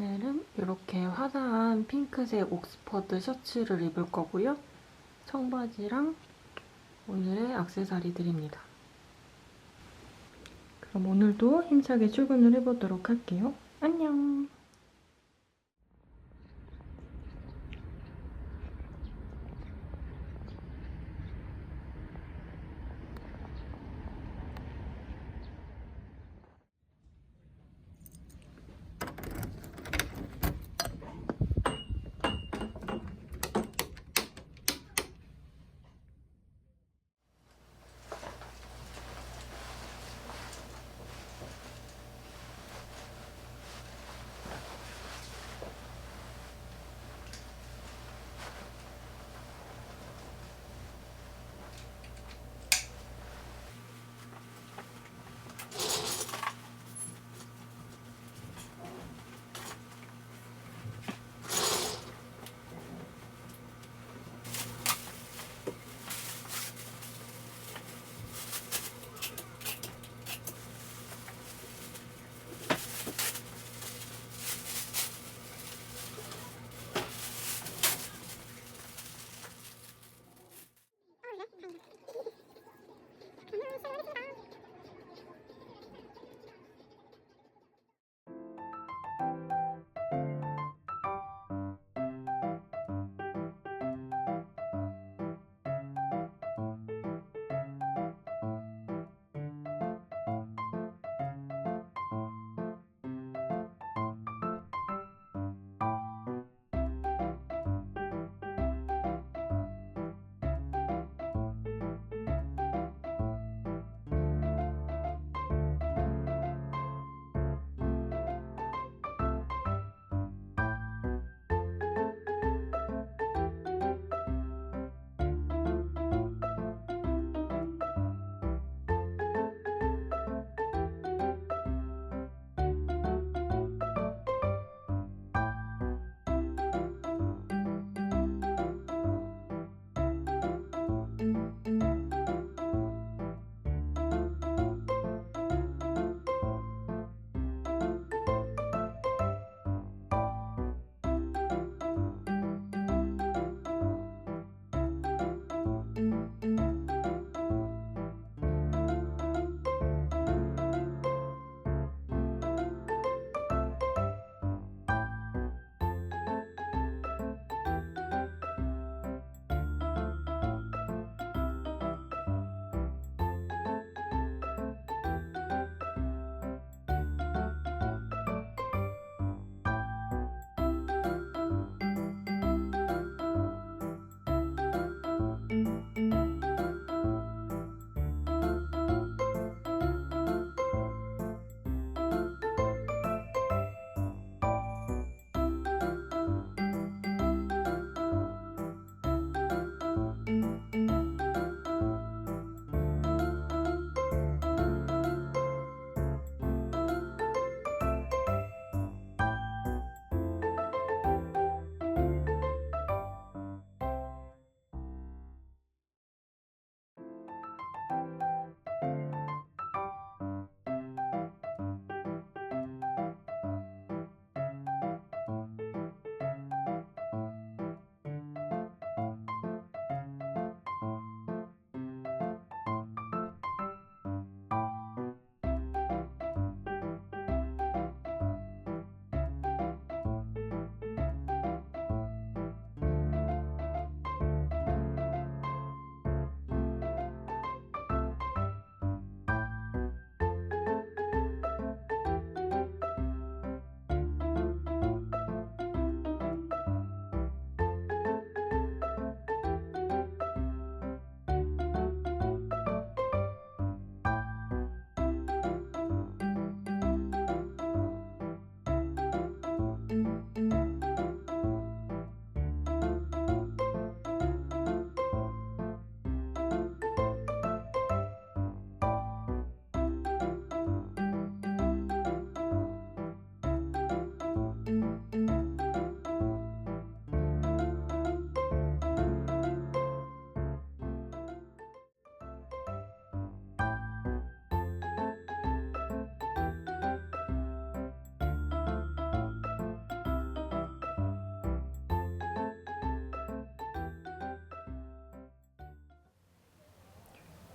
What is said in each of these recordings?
오늘은 이렇게 화사한 핑크색 옥스퍼드 셔츠를 입을 거고요. 청바지랑 오늘의 액세서리들입니다. 그럼 오늘도 힘차게 출근을 해보도록 할게요. 안녕!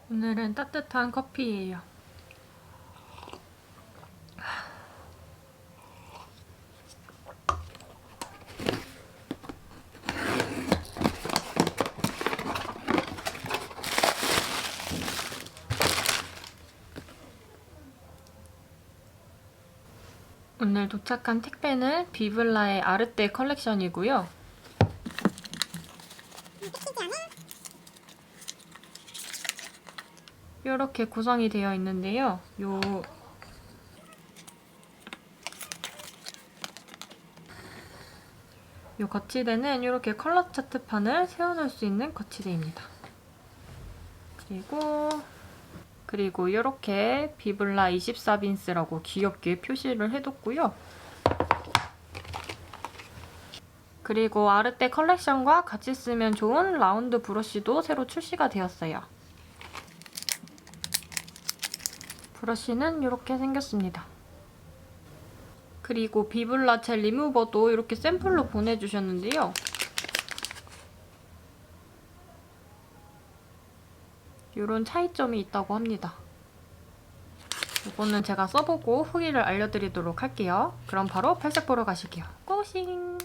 오늘은 따뜻한 커피예요. 오늘 도착한 택배는 비블라의 아르떼 컬렉션이고요. 이렇게 구성이 되어 있는데요. 요요 거치대는 이렇게 컬러 차트판을 세워놓을 수 있는 거치대입니다. 그리고 그리고 이렇게 비블라 24빈스라고 귀엽게 표시를 해뒀고요. 그리고 아르떼 컬렉션과 같이 쓰면 좋은 라운드 브러쉬도 새로 출시가 되었어요. 브러쉬는 이렇게 생겼습니다. 그리고 비블라 젤 리무버도 이렇게 샘플로 보내주셨는데요. 이런 차이점이 있다고 합니다. 이거는 제가 써보고 후기를 알려드리도록 할게요. 그럼 바로 팔색 보러 가실게요. 고싱!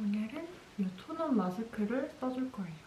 오늘은 이 톤업 마스크를 써줄 거예요.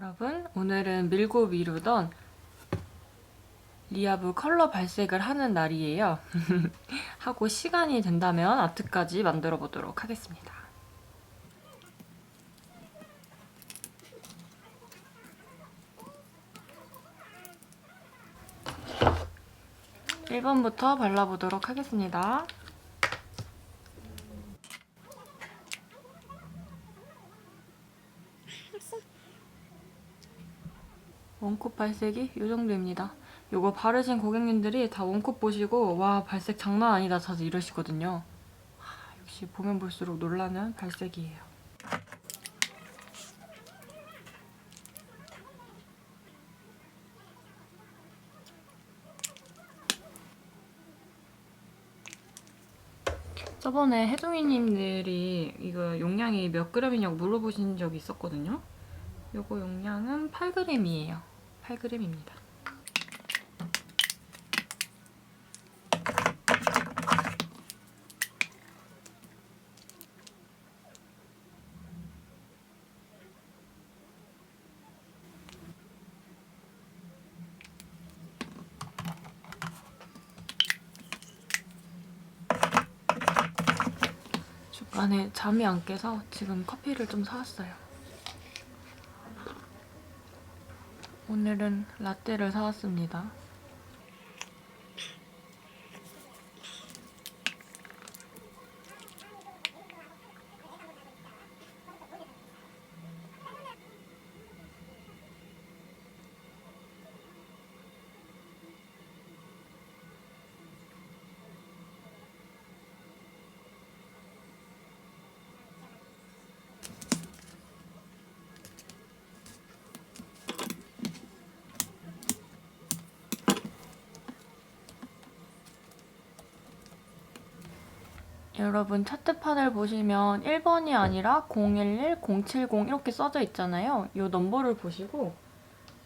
여러분, 오늘은 밀고 미루던 리아브 컬러 발색을 하는 날이에요. 하고 시간이 된다면 아트까지 만들어 보도록 하겠습니다. 1번부터 발라보도록 하겠습니다. 원콧 발색이 이 정도입니다. 이거 바르신 고객님들이 다 원콧 보시고 와 발색 장난 아니다 자주 이러시거든요. 하, 역시 보면 볼수록 놀라는 발색이에요. 저번에 혜동이님들이 이거 용량이 몇 그램이냐고 물어보신 적이 있었거든요. 요거 용량은 8g이에요. 8g입니다. 중간에 잠이 안 깨서 지금 커피를 좀 사왔어요. 오늘은 라떼를 사왔습니다. 여러분 차트판을 보시면 1번이 아니라 011, 070 이렇게 써져 있잖아요. 이 넘버를 보시고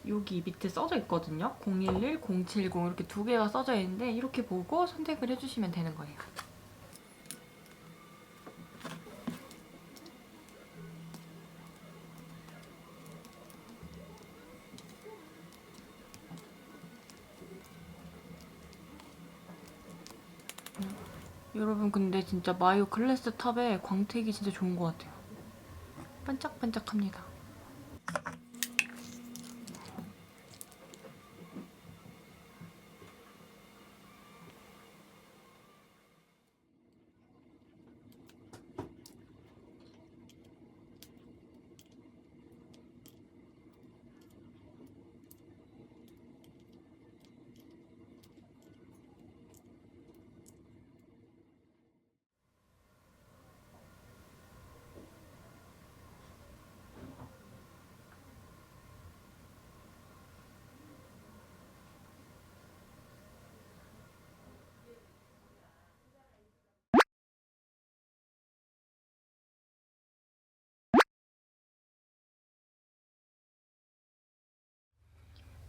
여기 밑에 써져 있거든요. 011, 070 이렇게 두 개가 써져 있는데 이렇게 보고 선택을 해주시면 되는 거예요. 여러분 근데 진짜 마요 클래스 탑의 광택이 진짜 좋은 것 같아요. 반짝반짝합니다.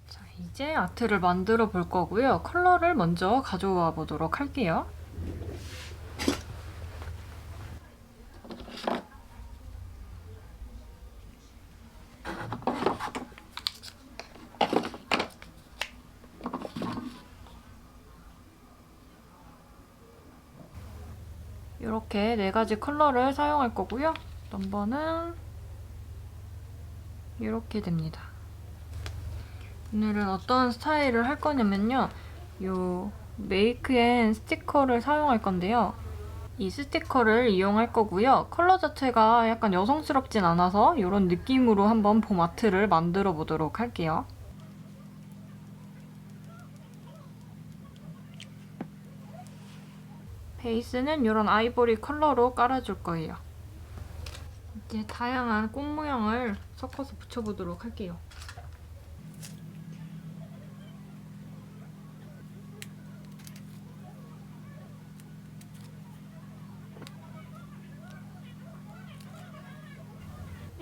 자, 이제 아트를 만들어 볼 거고요. 컬러를 먼저 가져와 보도록 할게요. 이렇게 네 가지 컬러를 사용할 거고요. 넘버는 이렇게 됩니다. 오늘은 어떤 스타일을 할 거냐면요. 요 메이크 앤 스티커를 사용할 건데요. 이 스티커를 이용할 거고요. 컬러 자체가 약간 여성스럽진 않아서 이런 느낌으로 한번 봄 아트를 만들어 보도록 할게요. 베이스는 이런 아이보리 컬러로 깔아줄 거예요. 이제 다양한 꽃 모양을 섞어서 붙여보도록 할게요.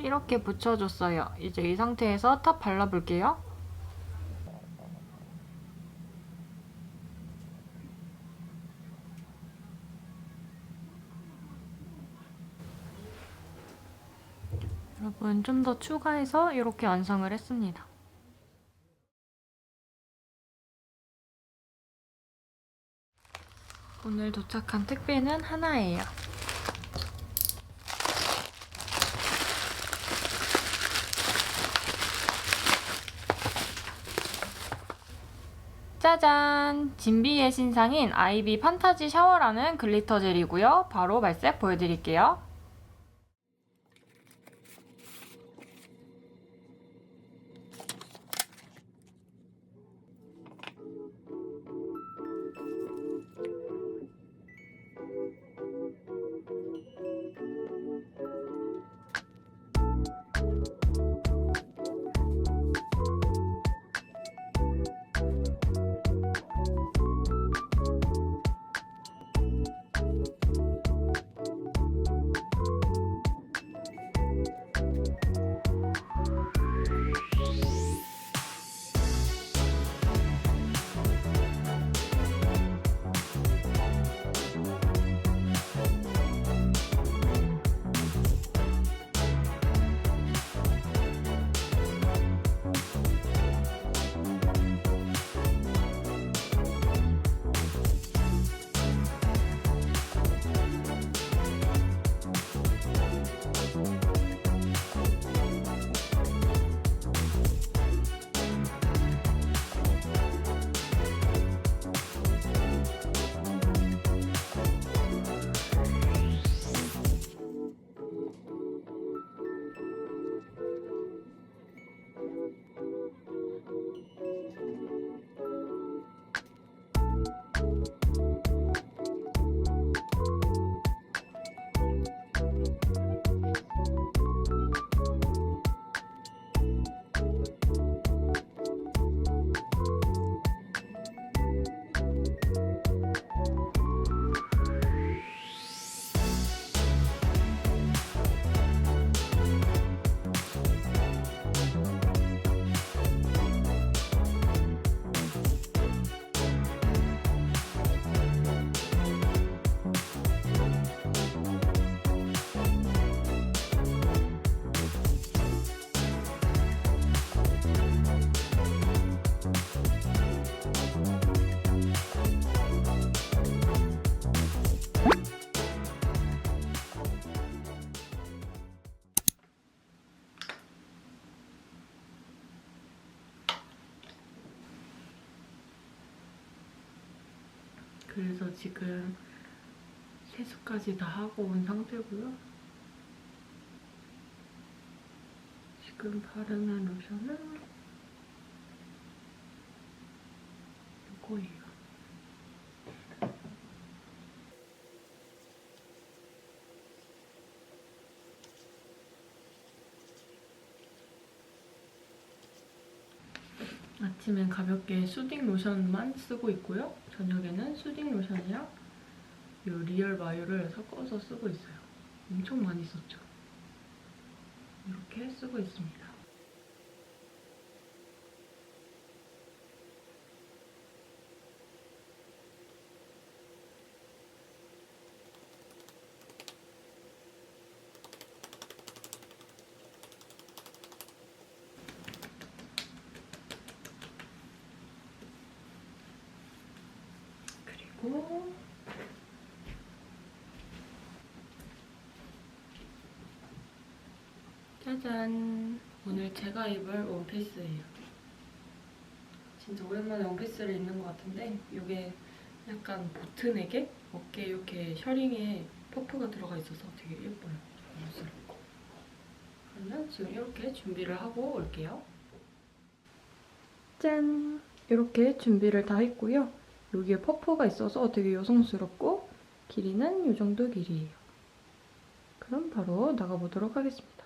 이렇게 붙여줬어요. 이제 이 상태에서 탑 발라볼게요. 여러분 좀 더 추가해서 이렇게 완성을 했습니다. 오늘 도착한 택배는 하나예요. 짜잔! 진비의 신상인 아이비 판타지 샤워라는 글리터 젤이고요. 바로 발색 보여드릴게요. 세수까지 다 하고 온 상태고요. 지금 바르는 로션은 이거예요. 아침엔 가볍게 수딩 로션만 쓰고 있고요. 저녁에는 수딩 로션이랑 이 리얼 마요를 섞어서 쓰고 있어요. 엄청 많이 썼죠. 이렇게 쓰고 있습니다. 그리고 짜잔 오늘 제가 입을 원피스예요. 진짜 오랜만에 원피스를 입는 것 같은데 이게 약간 보트넥에 어깨 이렇게 셔링에 퍼프가 들어가 있어서 되게 예뻐요. 자연스럽고. 그러면 지금 이렇게 준비를 하고 올게요. 짠. 이렇게 준비를 다 했고요. 여기에 퍼프가 있어서 되게 여성스럽고 길이는 이 정도 길이에요. 그럼 바로 나가보도록 하겠습니다.